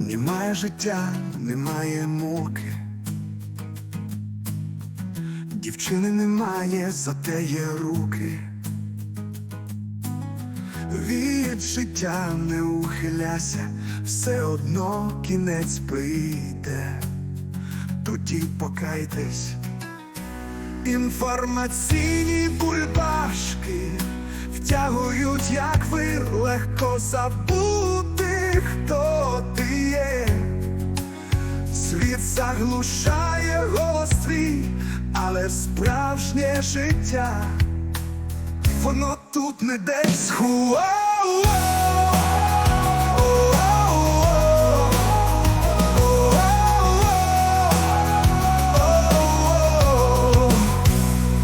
Немає життя, немає муки. Дівчини немає, зате є руки. Від життя не ухиляся, все одно кінець прийде. Тоді покайтесь. Інформаційні бульбашки втягують, як вир, легко забути, хто ти є. Світ заглушає голос твій, але справжнє життя, воно тут не десь.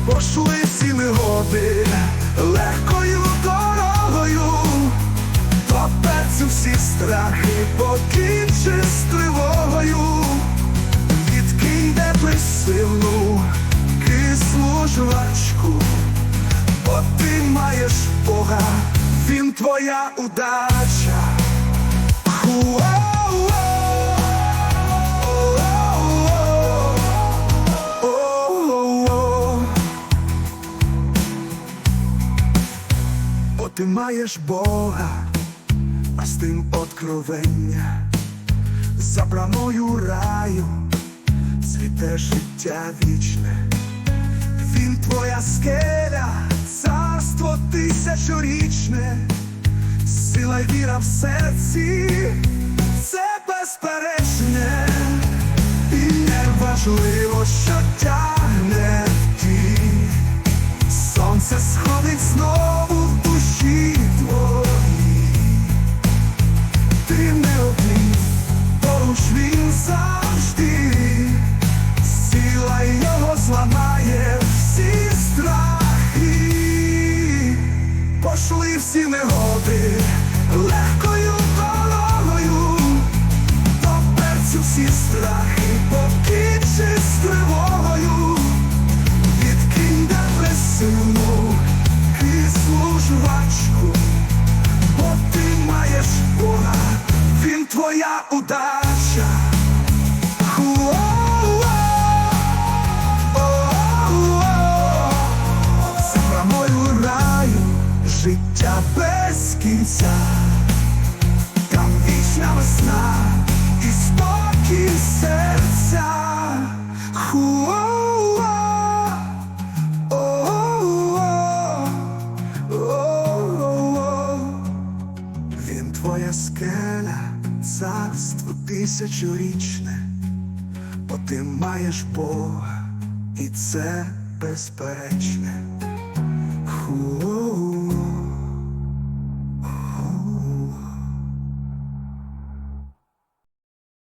Пошли всі негоди легкою дорогою, Поперцю всі страхи, покінчи з тривогою, відкинь депресивну кислу жвачку, бо ти маєш Бога, він твоя удача. Бо ти маєш Бога, а з тим откровення за брамою раю цвіте життя вічне. Він твоя скеля, тисячорічне, сила й віра в серці, всі негоди легкою дорогою. Доперцю всі страхи, покінчи з тривогою. Відкинь депресивну кислу жвачку, бо ти маєш Бога, він твоя удача. твоя скеля, царство тисячорічне, бо ти маєш Бога, і це безперечне. Ху